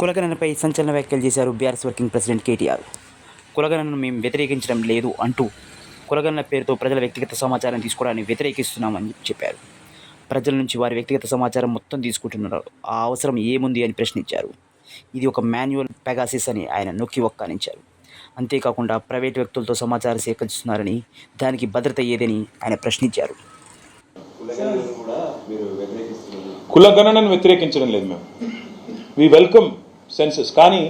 కులగణనపై సంచలన వ్యాఖ్యలు చేశారు బీఆర్ఎస్ వర్కింగ్ ప్రెసిడెంట్ కేటీఆర్. కులగణనను మేము వ్యతిరేకించడం లేదు అంటూ కులగణన పేరుతో ప్రజల వ్యక్తిగత సమాచారం తీసుకోవడాన్ని వ్యతిరేకిస్తున్నామని చెప్పారు. ప్రజల నుంచి వారి వ్యక్తిగత సమాచారం మొత్తం తీసుకుంటున్నారు. ఆ అవసరం ఏముంది అని ప్రశ్నించారు. ఇది ఒక మాన్యువల్ పెగాసిస్ అని ఆయన నొక్కి ఒక్కానించారు అంతేకాకుండా ప్రైవేట్ వ్యక్తులతో సమాచారం సేకరిస్తున్నారని దానికి భద్రత ఏదని ఆయన ప్రశ్నించారు. కులగణనను కూడా మీరు వ్యతిరేకిస్తున్నారు కుల గణనను వ్యతిరేకించడం లేదు మేము వి వెల్కమ్ సెన్సెస్ కానీ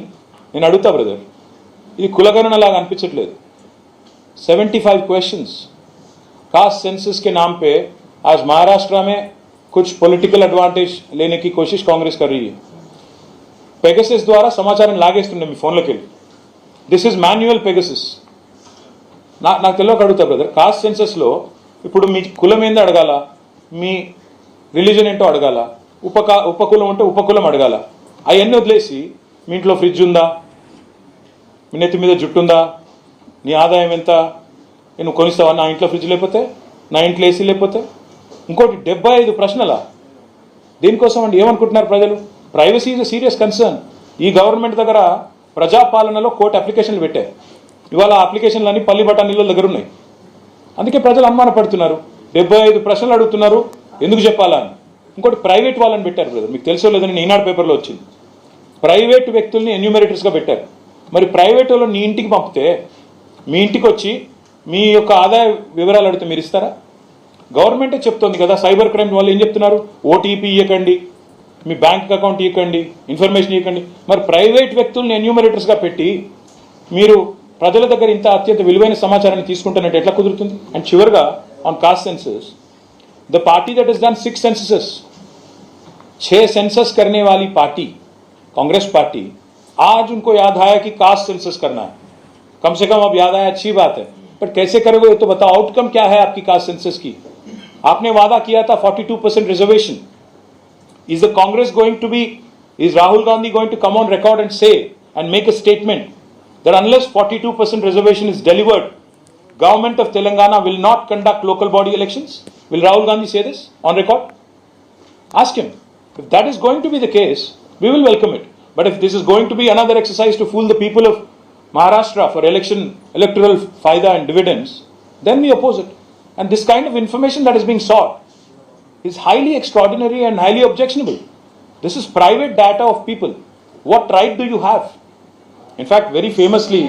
నేను అడుగుతా బ్రదర్ ఇది కులగణన లాగా అనిపించట్లేదు seventy five question caste census के नाम पे आज महाराष्ट्र में कुछ पॉलिटिकल एडवांटेज लेने की कोशिश कांग्रेस कर रही है పెగసిస్ ద్వారా సమాచారం లాగేస్తుండే మీ ఫోన్లోకి వెళ్ళి దిస్ ఇస్ మాన్యువల్ పెగసిస్ నా నాకు తెలియక అడుగుతా బ్రదర్ కాస్ట్ సెన్సస్లో ఇప్పుడు మీ కులం ఏందో అడగాల మీ రిలీజన్ ఏంటో అడగాల. ఉపకా ఉపకులం అంటే ఉపకులం అడగాల. అవన్నీ వదిలేసి మీ ఇంట్లో ఫ్రిడ్జ్ ఉందా? మీ నెత్తి మీద జుట్టు ఉందా? నీ ఆదాయం ఎంత? నేను నువ్వు కొనిస్తావా నా ఇంట్లో ఫ్రిడ్జ్ లేకపోతే? నా ఇంట్లో ఏసీ లేకపోతే? ఇంకోటి డెబ్బై ఐదు ప్రశ్నలా. దీనికోసం అండి? ఏమనుకుంటున్నారు ప్రజలు? ప్రైవసీ ఈజ్ సీరియస్ కన్సర్న్ ఈ గవర్నమెంట్ దగ్గర ప్రజాపాలనలో కోర్టు అప్లికేషన్లు పెట్టాయి. ఇవాళ అప్లికేషన్లు అన్ని పల్లి బఠానీల దగ్గర ఉన్నాయి. అందుకే ప్రజలు అనుమానపడుతున్నారు. డెబ్బై ఐదు ప్రశ్నలు అడుగుతున్నారు. ఎందుకు చెప్పాలని ఇంకోటి ప్రైవేట్ వాళ్ళని పెట్టారు బ్రదర్. మీకు తెలుసో లేదని ఈనాడు పేపర్లో వచ్చింది. ప్రైవేట్ వ్యక్తుల్ని ఎన్యూమరేటర్స్గా పెట్టారు. మరి ప్రైవేట్ వాళ్ళు నీ ఇంటికి పంపితే మీ ఇంటికి వచ్చి మీ యొక్క ఆదాయ వివరాలు అడిగితే మీరు ఇస్తారా? గవర్నమెంటే చెప్తోంది కదా సైబర్ క్రైమ్ వాళ్ళు ఏం చెప్తున్నారు? ఓటీపీ ఇవ్వకండి మీ బ్యాంక్ అకౌంట్ ఇవ్వకండి ఇన్ఫర్మేషన్ ఇవ్వకండి మరి ప్రైవేట్ వ్యక్తుల్ని ఎన్యూమరేటర్స్గా పెట్టి మీరు ప్రజల దగ్గర ఇంత అత్యంత విలువైన సమాచారాన్ని తీసుకుంటున్నట్టు ఎట్లా కుదురుతుంది? అండ్ చివరిగా on caste census, the party that has done six censuses, छह सेंसस करने वाली पार्टी कांग्रेस पार्टी आज उनको याद आया कि कास्ट सेंसस करना है। कम से कम अब याद आया अच्छी बात है। पर कैसे करोगे ये तो बताओ आउटकम क्या है आपकी कास्ट सेंसस की? आपने वादा किया था 42 percent reservation is the Congress going to be is Rahul Gandhi going to come on record and say and make a statement that unless 42% reservation is delivered government of telangana will not conduct local body elections will rahul gandhi say this on record Ask him. If that is going to be the case, we will welcome it. But if this is going to be another exercise to fool the people of Maharashtra for election, electoral faida and dividends, then we oppose it. And this kind of information that is being sought is highly extraordinary and highly objectionable. This is private data of people. What right do you have? In fact, very famously,